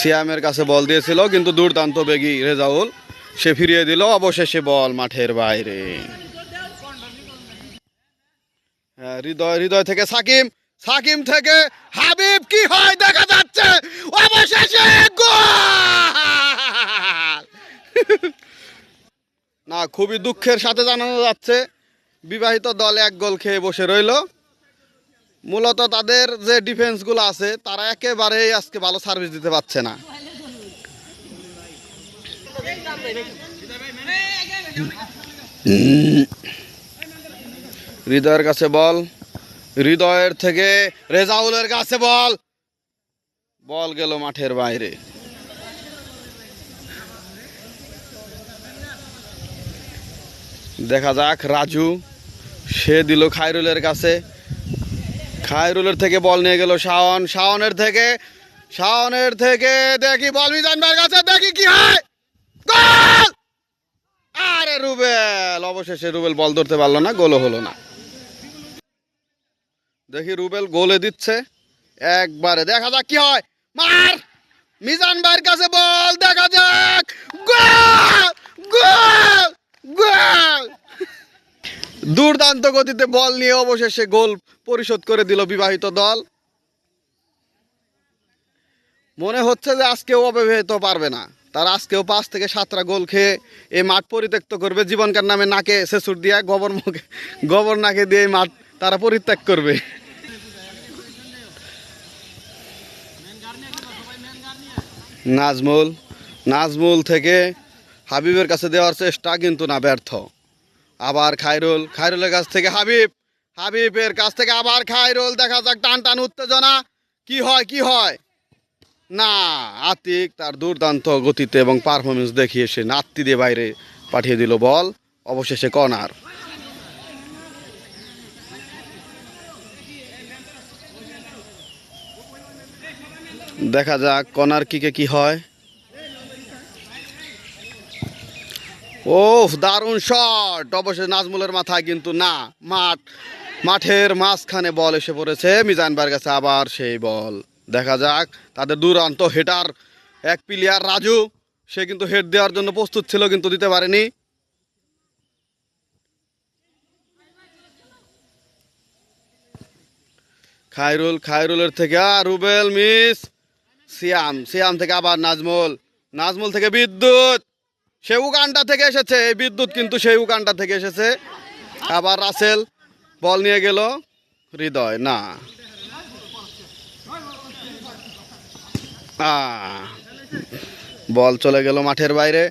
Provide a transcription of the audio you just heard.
সিয়ামের কাছে বল দিয়েছিল কিন্তু দুর্দান্ত বেগী রেজাউল। সে ফিরিয়ে দিল অবশেষে বল মাঠের বাইরে। হ্যাঁ, হৃদয় হৃদয় থেকে সাকিম সাকিম থেকে হাবিব কি হয় দেখা যাচ্ছে অবশেষে না খুবই দুঃখের সাথে জানানো যাচ্ছে বিবাহিত দল এক গোল খেয়ে বসে রইল। মূলত তাদের যে ডিফেন্সগুলো আছে, তারা একেবারেই আজকে ভালো সার্ভিস দিতে পারছে না। হৃদয়ের কাছে বল। হৃদয়ের থেকে রেজাউলের কাছে বল। বল গেল মাঠের বাইরে। দেখা যাক, রাজু, সে দিল খায়রুলের কাছে। খায়রুলের থেকে বল নিয়ে গেল শাওন শাওনের থেকে শাওনের থেকে দেখি বল মিজান ভাইয়ের কাছে, দেখি কি হয়। গোল! আরে রুবেল, অবশেষে রুবেল বল ধরতে পারল না, গোলও হলো না। দেখি রুবেল গোলে দিচ্ছে। একবারে দেখা যাক কি হয়। মার! মিজান ভাইয়ের কাছে বল, দেখা যাক গোল গোল গোল দুর্দান্ত গতিতে বল নিয়ে অবশেষে গোল পরিশোধ করে দিল বিবাহিত দল। মনে হচ্ছে যে আজকেও অব্যবহিত পারবে না। তারা আজকেও পাঁচ থেকে সাতটা গোল খেয়ে এই মাঠ পরিত্যক্ত করবে। জীবনকার নামে নাকে শেষুর দিয়া, গোবর মুখে, গোবর নাকে দিয়ে মাঠ তারা পরিত্যাগ করবে। নাজমুল নাজমুল থেকে হাবিবের কাছে দেওয়ার চেষ্টা কিন্তু না ব্যর্থ। আবার খায়রুল, খায়রুলের কাছ থেকে হাবিব, হাবিবের কাছ থেকে আবার খায়রুল, দেখা যাক টান টান উত্তেজনা। কি হয় কি হয়? না, আতিক তার দুর্দান্ত গতিতে এবং পারফরমেন্স দেখিয়ে সে নাত্তি দিয়ে বাইরে পাঠিয়ে দিল বল। অবশেষে কর্নার। দেখা যাক কর্নার কিকে কি হয়। ও দারুণ শট অবশ্যই নাজমুলের মাথায় কিন্তু না, মাঠ, মাঠের মাঝখানে বল এসে পড়েছে, মিজান ভাইয়ের কাছে আবার সেই বল। দেখা যাক, তাদের দুরান্ত হেটার এক প্লেয়ার রাজু, সে কিন্তু হেড দেওয়ার জন্য প্রস্তুত ছিল, কিন্তু দিতে পারেনি। খায়রুল, খায়রুলের থেকে রুবেল মিস, সিয়াম সিয়াম থেকে আবার নাজমুল নাজমুল থেকে বিদ্যুৎ। সে উগান্ডা থেকে এসেছে, এই বিদ্যুৎ কিন্তু সেই উগান্ডা থেকে এসেছে। আবার রাসেল বল নিয়ে গেল, হৃদয়, না। বল চলে গেল মাঠের বাইরে।